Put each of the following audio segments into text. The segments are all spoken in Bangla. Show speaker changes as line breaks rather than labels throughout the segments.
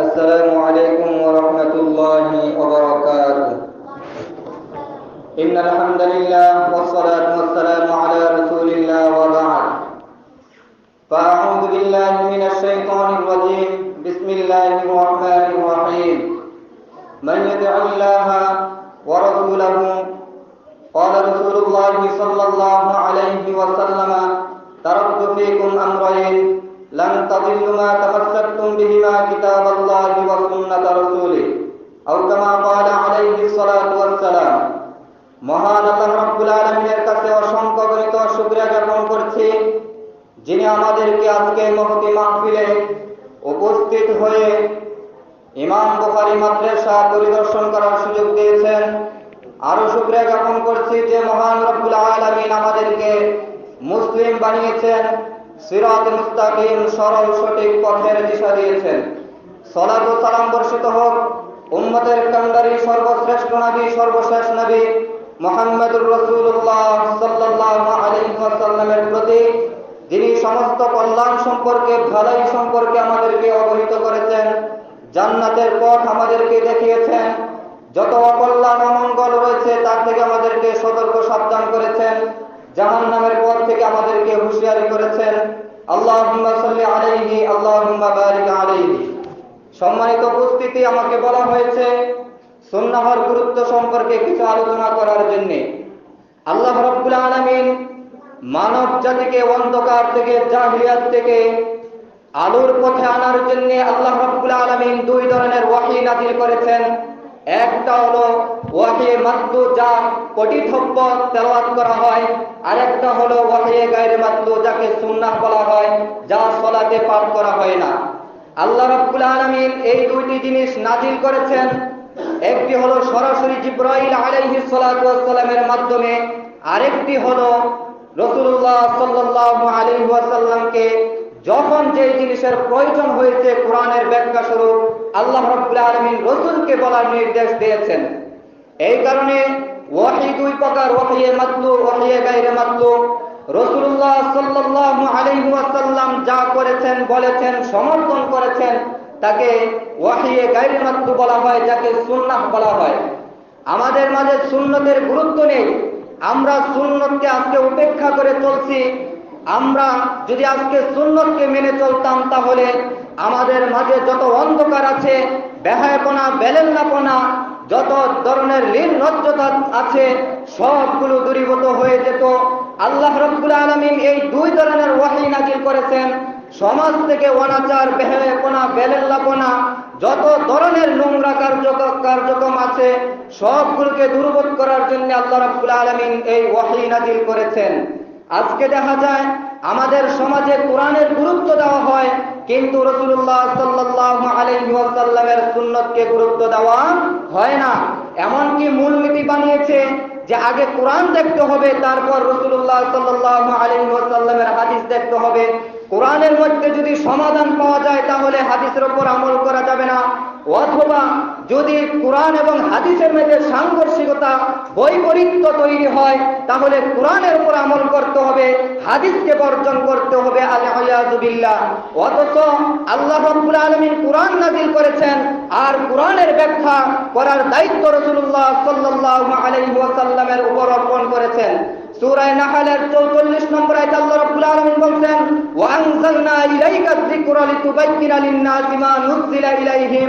السلام عليكم ورحمة الله وبركاته. إن الحمد لله والصلاة والسلام على رسول الله وبعد. فأعوذ بالله من الشيطان الرجيم. بسم الله الرحمن الرحيم. من يدع الله ورسوله قال رسول الله صلى الله عليه وسلم لن تضلوا ما تمسكتم بهما كتاب الله وسنة رسوله أو كما قال عليه الصلاة والسلام মহান আল্লাহ রাব্বুল আলামিনের কাছে অসংখ্য গণিত শুকরিয়া জ্ঞাপন করছি যিনি আমাদেরকে আজকে মহতি মাহফিলে উপস্থিত হয়ে ইমাম বুখারী মাদ্রাসা পরিদর্শন করার সুযোগ দিয়েছেন আরো শুকরিয়া জ্ঞাপন করছি যে মহান রব্বুল আলামিন আমাদেরকে মুসলিম বানিয়েছেন সিরাত মুস্তাকিম সরল সঠিক পথের দিশা দিয়েছেন। সলাত ও সালাম বর্ষিত হোক, উম্মতের কান্ডারি সর্বশ্রেষ্ঠ নবী, সর্বশেষ নবী মোহাম্মদুর রসুল্লাহ আলাইহি ওয়াসাল্লামের প্রতি, যিনি সমস্ত কল্যাণ সম্পর্কে, ভালাই সম্পর্কে আমাদেরকে অবহিত করেছেন, জান্নাতের পথ আমাদেরকে দেখিয়েছেন, যত অকল্যাণ অমঙ্গল রয়েছে তার থেকে আমাদেরকে সতর্ক সাবধান করেছেন জাহান নামের পথ থেকে আমাদেরকে হুঁশিয়ারি করেছেন, আল্লাহুম্মা সাল্লি আলাইহি, আল্লাহুম্মা বারিক আলাইহি। সম্মানিত উপস্থিতি, আমাকে বলা হয়েছে, সুন্নাহর গুরুত্ব সম্পর্কে কিছু আলোচনা করার জন্য। আল্লাহ রাব্বুল আলামিন মানব জাতিকে অন্ধকার থেকে, জাহিলিয়াত থেকে আলোর পথে আনার জন্য আল্লাহ রাব্বুল আলামিন দুই ধরনের ওয়াহি নাযিল করেছেন। একটা হলো ওয়াহি মাতলু যা তেলাওয়াত করা হয়, আরেকটা হলো ওয়াহি গায়রে যাকে সুন্নাহ বলা হয়, যা সলাতে পাঠ করা হয় না। আল্লাহ রাব্বুল আলামিন এই দুইটি জিনিস নাজিল করেছেন। একটি হলো সরাসরি জিব্রাইল আলাইহিস সালাতু মাধ্যমে, আরেকটি হলো রাসূলুল্লাহ সাল্লাল্লাহু আলাইহি ওয়াসাল্লামকে যখন যে জিনিসের প্রয়োজন হয়েছে কোরআনের ব্যাখ্যা স্বরূপ, আল্লাহ রাব্বুল আলামিন রাসূলকে বলার নির্দেশ দিয়েছেন। এই কারণে ওয়াহি দুই প্রকার, ওয়াহি মাতলু, ওয়াহি গায়রে মাতলু। রাসূলুল্লাহ সাল্লাল্লাহু আলাইহি ওয়াসাল্লাম যা করেছেন, বলেছেন, সমর্থন করেছেন, তাকে ওয়াহি গায়রে মাতলু বলা হয়, যাকে সুন্নাহ বলা হয়। আমাদের মাঝে সুন্নতের গুরুত্ব নেই। আমরা সুন্নতকে আজকে উপেক্ষা করে চলছি। আমরা যদি আজকে সুন্নতকে মেনে চলতাম, তাহলে আমাদের মাঝে যত অন্ধকার আছে, বেহায়পনা, বেলেল্লাপনা, যত ধরনের লীন নজ্জতা আছে, সবগুলো দূরীভূত হয়ে যেত। আল্লাহ রব্বুল আলমিন এই দুই ধরনের ওয়াহি নাজিল করেছেন। সমাজ থেকে অনাচার, বেহায়পনা, বেলেল্লাপনা, যত ধরনের নোংরা কার্য, কার্যক্রম আছে, সবগুলোকে দূরবোধ করার জন্য আল্লাহ রাব্বুল আলামিন এই ওয়াহি নাজিল করেছেন। আজকে দেখা যায় আমাদের সমাজে কোরআনের গুরুত্ব দেওয়া হয়, কিন্তু রসুল্লাহ সাল্লাল্লাহু আলাইহি সুন্নতকে গুরুত্ব দেওয়া হয় না। এমনকি মূলনীতি বানিয়েছে যে আগে কোরআন দেখতে হবে, তারপর রসুল্লাহ সাল্লাল্লাহু আলাইহি হাদিস দেখতে হবে। কোরআনের মধ্যে যদি সমাধান পাওয়া যায়, তাহলে হাদিসের উপর আমল করা যাবে না। অথবা যদি কোরআন এবং হাদিসের মধ্যে সাংঘর্ষিকতা, বৈপরীত্য তৈরি হয়, তাহলে কোরআনের উপর আমল করতে হবে, হাদিসকে বর্জন করতে হবে আলহাজুবিল্লাহ অথচ আল্লাহ রব্বুল আলমিন কোরআন নাজিল করেছেন, আর কোরআনের ব্যাখ্যা করার দায়িত্ব রসুল্লাহ সাল্লাহ আলাইহি ওয়াসাল্লামের উপর অর্পণ করেছেন। সূরায়ে নাহলের 44 নম্বর আয়াতে আল্লাহ রাব্বুল আলামিন বলেন ওয়া ইলাইকা যিকরা লিতুবাইয়িনা লিন-নাসি মা ইলাইহিম।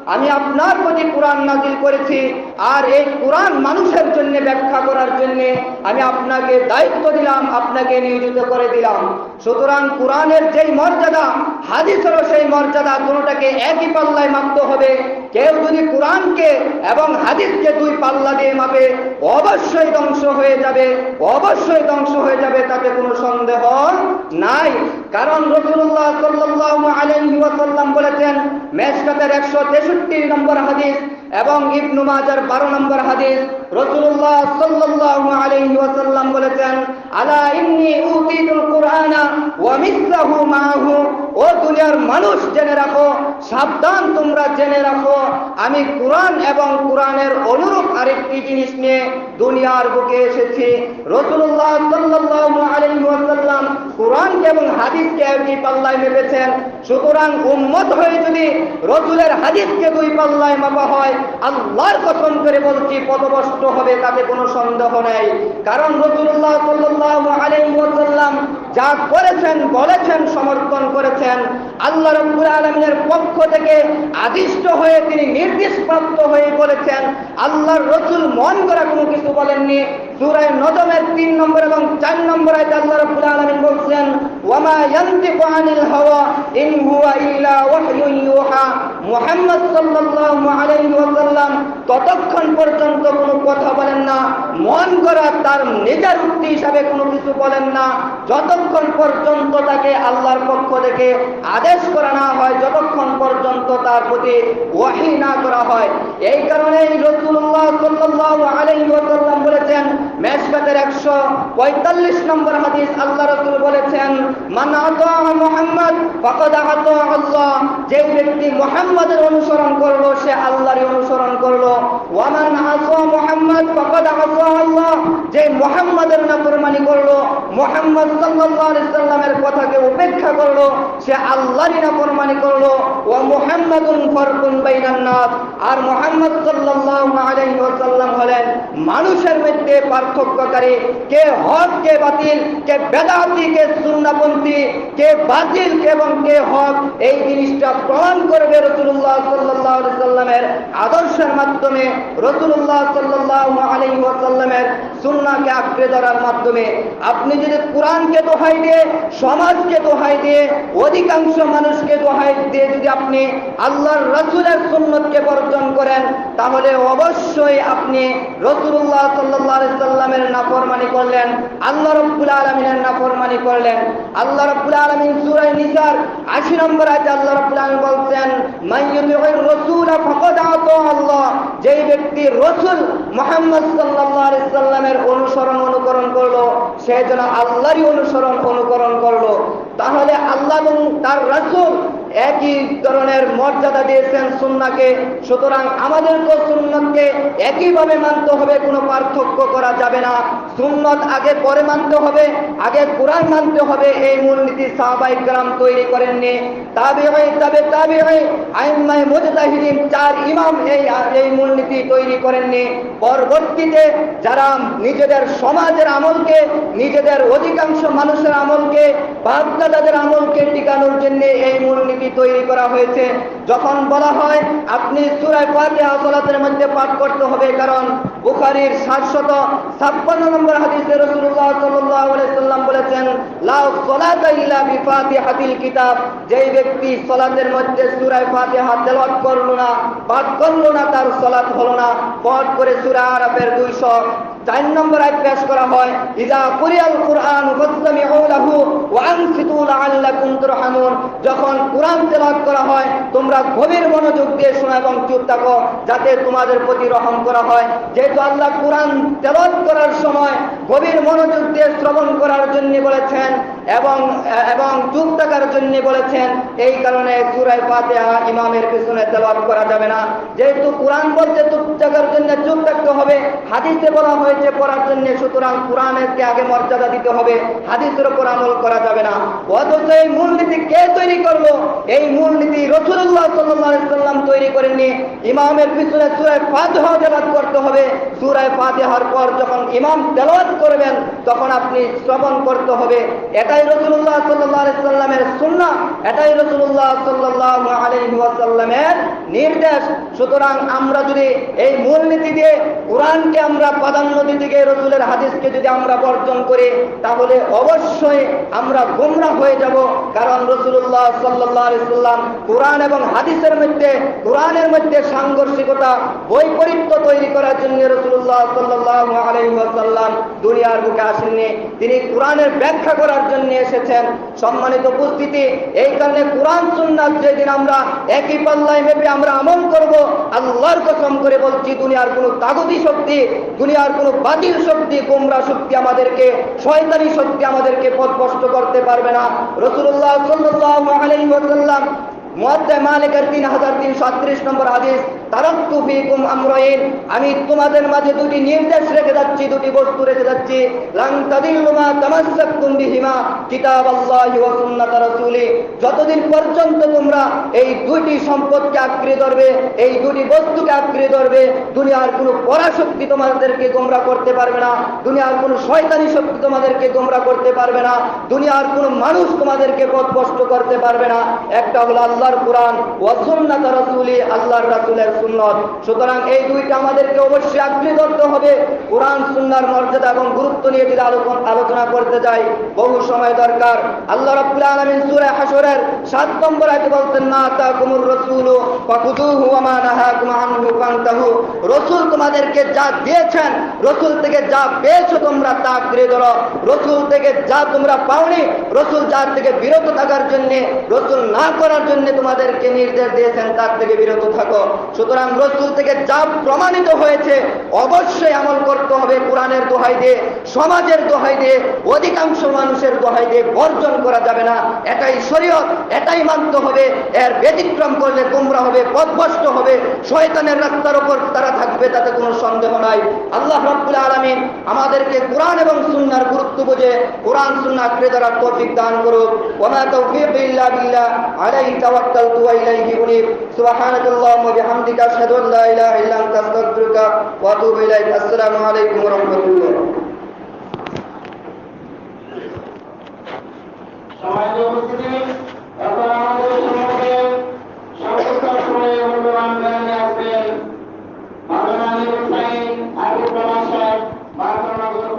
আমি আপনার প্রতি কোরআন নাজিল করেছি, আর এই কোরআন মানুষের জন্য ব্যাখ্যা করার জন্য আমি আপনাকে দায়িত্ব দিলাম, আপনাকে নিয়োজিত করে দিলাম। সুতরাং কোরআনের যেই মর্যাদা, হাদিসেরও সেই মর্যাদা দুটোটাকে একই পাল্লায় মাপতে হবে। কেউ যদি কোরআনকে এবং হাদিসকে দুই পাল্লা দিয়ে মাপে, অবশ্যই ধ্বংস হয়ে যাবে, অবশ্যই ধ্বংস হয়ে যাবে, তাতে কোনো সন্দেহ নাই। কারণ রসুল্লাহ ওয়াসাল্লাম বলেছেন, মেশকাতের একশো তেষট্টি নম্বর হাদিস এবং ইবনু মাজার বারো নম্বর হাদিস রসুল্লাহ সাল্লাল্লাহু আলাইহি ওয়াসাল্লাম বলেছেন, আলা ইন্নি উতিতুল কুরআনা ওয়া মিসলাহু মাহু। ও দুনিয়ার মানুষ জেনে রাখো, সাবধান তোমরা জেনে রাখো, আমি কোরআন এবং কোরআনের অনুরূপ আরেকটি জিনিস নিয়ে দুনিয়ার বুকে এসেছি। রসুল্লাহ সাল্লাল্লাহু আলাইহি ওয়াসাল্লাম কোরআনকে এবং হাদিসকে একই পাল্লায় মেপেছেন। সুতরাং উম্মত হয়ে যদি রসুলের হাদিসকে দুই পাল্লায় মাপা হয়, আল্লাহর কথন করে বলছি পদবষ্ট হবে তাতে কোনো সন্দেহ নেই। কারণ রসুল্লাহ সাল্লাহ ওয়াসাল্লাম যা করেছেন, বলেছেন সমর্থন করেছেন, আল্লাহ রব্বুল আলমিনের পক্ষ থেকে আদিষ্ট হয়ে তিনি নির্দেশ প্রাপ্ত হয়ে বলেছেন, আল্লাহর রসুল মন করা কোনো কিছু বলেননি। সুরায় নজমের তিন নম্বর এবং চার নম্বর আয়তে আল্লাহ রব্বুল আলমিন বলছেন, ওয়ামা ইয়ান্তিকু আনিল হাওয়া, ইন হুয়া ইল্লা ওয়াহয়ুন ইউহা। মুহাম্মদ সাল্লাল্লাহু আলাইহি ওয়াসাল্লাম ততক্ষণ পর্যন্ত কোনো কথা বলেন না। মন করা তার নিজের উক্তি হিসাবে কোনো কিছু বলেন না। যতক্ষণ পর্যন্ত তাকে আল্লাহর পক্ষ থেকে আদেশ করা না হয়, যতক্ষণ পর্যন্ত তার প্রতি ওয়াহি না করা হয়। এই কারণে রসুল্লাহ ওয়াসাল্লাম বলেছেন মেশকাতের একশো পঁয়তাল্লিশ নম্বর হাদিস আল্লাহ রসুল বলেছেন মুহাম্মদ আল্লাহ। যে ব্যক্তি মুহাম্মাদের অনুসরণ করল, সে আল্লাহরই অনুসরণ করল। ওয়ামান আসা মোহাম্মদ ফাকাদ আসা আল্লাহ। যে মুহাম্মাদের নাফরমানি করল মুহাম্মদ সাল্লামের কথাকে উপেক্ষা করল, সে আল্লাহরই নাফরমানি করল বাইনান আর মুহাম্মদ হলেন মানুষের মধ্যে পার্থক্যকারী। কে হক, কে বাতিল, কে বেদাতি, কে সুন্নাপন্থী, কে বাতিল এবং কে হক, এই জিনিসটা প্রমাণ করবে রসুল্লাহ সাল্লাহ সাল্লামের আদর্শের মাধ্যমে। রসুল্লাহ সাল্লাহ আলী ওয়াসাল্লামের সুন্নাকে আঁকড়ে ধরার মাধ্যমে। আপনি যদি কোরআনকে দোহাই দিয়ে, সমাজকে দোহাই দিয়ে, অধিকাংশ মানুষকে দোহাই দিয়ে যদি আপনি আল্লাহর রসুলের সুন্নতকে বর্জন করেন, তাহলে অবশ্যই আপনি রসুল্লাহ সাল্লাহ সাল্লামের নাফরমানি করলেন, আল্লাহ রব্বুল আলমিনের নাফরমানি করলেন। আল্লাহ রব্বুল আলমিন সুরাই নিসার আশি নম্বর আছে আল্লাহ রব্বুল আলমিন বলছেন রাসূল আল্লাহ। যেই ব্যক্তি রসুল মুহাম্মদ আলাইহি সাল্লামের অনুসরণ অনুকরণ করল, সে যেন আল্লাহরই অনুসরণ অনুকরণ করল। তাহলে আল্লাহ এবং তার রাসূল একই ধরনের মর্যাদা দিয়েছেন সুন্নাকে সুতরাং আমাদেরকে সুন্নতকে একইভাবে মানতে হবে, কোনো পার্থক্য করা যাবে না। সুন্নত আগে পরে মানতে হবে, আগে কোরআন মানতে হবে, এই মূলনীতি সাহাবাই গ্রাম তৈরি করেননি। তাবে হয় তবে তাবে হয় আইনমাই মুজতাহিদিন চার ইমাম এই এই মূলনীতি তৈরি করেননি। পরবর্তীতে যারা নিজেদের সমাজের আমলকে, নিজেদের অধিকাংশ মানুষের আমলকে, বাপদাদাদের আমলকে টিকানোর জন্য এই মূলনীতি তৈরি করা হয়েছে। যখন বলা হয় আপনি সুরায় ফাতিহা সালাতের মধ্যে পাঠ করতে হবে, কারণ বুখারীর সাতশত ছাপ্পান্ন নম্বর হাদিসে রাসূলুল্লাহ সাল্লাল্লাহু আলাইহি সাল্লাম বলেছেন লা সালাতা ইল্লা বিফাতিহাতিল কিতাব যেই ব্যক্তি সালাতের মধ্যে সূরা ফাতিহা তেলাওয়াত করল না, পাঠ করল না, তার সালাত হলো না। পাঠ করে সূরা আরাফের 200 চার নম্বর আয় পেশ করা হয় ইজা কুরিয়াল কুরআন ফাসতামিউ লাহু ওয়া আনসিতু লাআল্লাকুম তুরহামুন। যখন কোরআন তেলাওয়াত করা হয়, তোমরা গভীর মনোযোগ দিয়ে শোনো এবং চুপ থাকো, যাতে তোমাদের প্রতি রহম করা হয়। যেহেতু আল্লাহ কোরআন তেলাওয়াত করার সময় গভীর মনোযোগ দিয়ে শ্রবণ করার জন্য বলেছেন এবং এবং চুপ থাকার জন্য বলেছেন, এই কারণে সূরা ফাতিহা ইমামের পিছনে তেলাওয়াত করা যাবে না। যেহেতু কোরআন বলছে চুপ থাকার জন্য চুপ থাকতে হবে, হাদিসে বলা হয়েছে পড়ার জন্য সুতরাং কোরআনেরকে আগে মর্যাদা দিতে হবে, হাদিসের উপর আমল করা যাবে না। অথচ এই মূলনীতি কে তৈরি করল এই মূলনীতি রসুল্লাহ সাল্লাম তৈরি করেননি। ইমামের পিছনে সুরায় ফাতেহা তেলাওয়াত করতে হবে। সুরায় ফাতেহার পর যখন ইমাম তেলাওয়াত করবেন, তখন আপনি শ্রবণ করতে হবে। এটাই রসুল্লাহ সাল্লামের সুন্না এটাই রসুল্লাহ সাল্লাহ নির্দেশ। সুতরাং আমরা যদি এই মূলনীতি দিয়ে কোরআনকে আমরা প্রাধান্য গিয়ে রসুলের হাদিসকে যদি আমরা বর্জন করি, তাহলে অবশ্যই আমরা গোমরা হয়ে যাব। কারণ রসুল্লাহ সাল্লাহ সাল্লাম কোরআন এবং হাদিসের মধ্যে, কোরআনের মধ্যে সাংঘর্ষিকতা, বৈপরীত্য তৈরি করার জন্য রসুল্লাহ সাল্লাহ আলহিহাসাল্লাম দুনিয়ার বুকে আসেননি। তিনি কোরআনের ব্যাখ্যা করার জন্য জন্য এসেছেন সম্মানিত উপস্থিতি। এই কারণে কোরআন, সুন্নাত যেদিন আমরা একই পাল্লায় মেপে আমরা আমল করব, আল্লাহর কসম করে বলছি, দুনিয়ার কোনো তাগতি শক্তি, দুনিয়ার কোনো বাতিল শক্তি, গোমরা শক্তি আমাদেরকে, শয়তানি শক্তি আমাদেরকে পথ করতে পারবে না। রসুল্লাহ সাল্লাহ আলাইহি ওয়াসাল্লাম মুয়াদ্দা মালিকের তিন হাজার তিনশো আটত্রিশ নম্বর হাদিস, তারাক্তু ফিকুম আমরাইন, আমি তোমাদের মাঝে দুটি নির্দেশ রেখে যাচ্ছি, দুটি বস্তু রেখে যাচ্ছি। যতদিন পর্যন্ত তোমরা এই দুটি সম্পদকে আঁকড়ে ধরবে, এই দুটি বস্তুকে আঁকড়ে ধরবে, দুনিয়ার কোনো পরাশক্তি তোমাদেরকে গোমরা করতে পারবে না, দুনিয়ার কোনো শয়তানি শক্তি তোমাদেরকে গোমরা করতে পারবে না, দুনিয়ার কোনো মানুষ তোমাদেরকে পথভ্রষ্ট করতে পারবে না। একটা হলো আল্লাহর কোরআন ওয়া সুন্নাত রাসূলি, আল্লাহর রাসূলের সুন্নত। সুতরাং এই দুইটা আমাদেরকে অবশ্যই আঁকড়ে ধরতে হবে। কোরআন সুন্নাহর মর্যাদা এবং গুরুত্ব নিয়ে যদি আলোচনা করতে যাই, বহু সময় দরকার। আল্লাহ রাব্বুল আলামিন সূরা হাশরের 7 নম্বর আয়াতে বলছেন, মা তাকুমুর রাসূলু ফাকুদুহু ওয়া মা নাহাকুম আনহু ফান্তাহু। রাসূল তোমাদেরকে যা দিয়েছেন, রাসূল থেকে যা পেয়েছ তোমরা তা আঁকড়ে ধরো রাসূল থেকে যা তোমরা পাওনি, রাসূল যার থেকে বিরত থাকার জন্য, রাসূল না করার জন্য তোমাদেরকে নির্দেশ দিয়েছেন, তার থেকে বিরত থাকো। সুতরাং রসুল থেকে যা প্রমাণিত হয়েছে, অবশ্যই আমল করতে হবে কোরআনের দোহাই দিয়ে, সমাজের দোহাই দিয়ে, অধিকাংশ মানুষের দোহাই দিয়ে বর্জন করা যাবে না। এটাই শরীয়ত, এটাই মানতে হবে। এর ব্যতিক্রম করলে গুমরা হবে, পথভ্রষ্ট হবে, শয়তানের রাস্তার উপর তারা থাকবে, তাতে কোনো সন্দেহ নাই। আল্লাহ রাব্বুল আলামিন আমাদেরকে কোরআন এবং সুন্নার গুরুত্ব বুঝে কোরআন, সুন্নাহ আঁকড়ে ধরার দান করুক। মা তাওফীক ইল্লা বিল্লাহ আলাইহি توكلت وإليه أنيب سبحانك اللهم وبحمدك أشهد أن لا إله إلا أنت أستغفرك وأتوب إليك السلام عليكم ورحمة الله সমাজ উপস্থিতি
এখন আমাদের সমাজে সংস্কার সময়ে অনুদান জানিয়ে আসবেন মাদানী হুসাইন আবু প্রমাসাদ মার্কানগর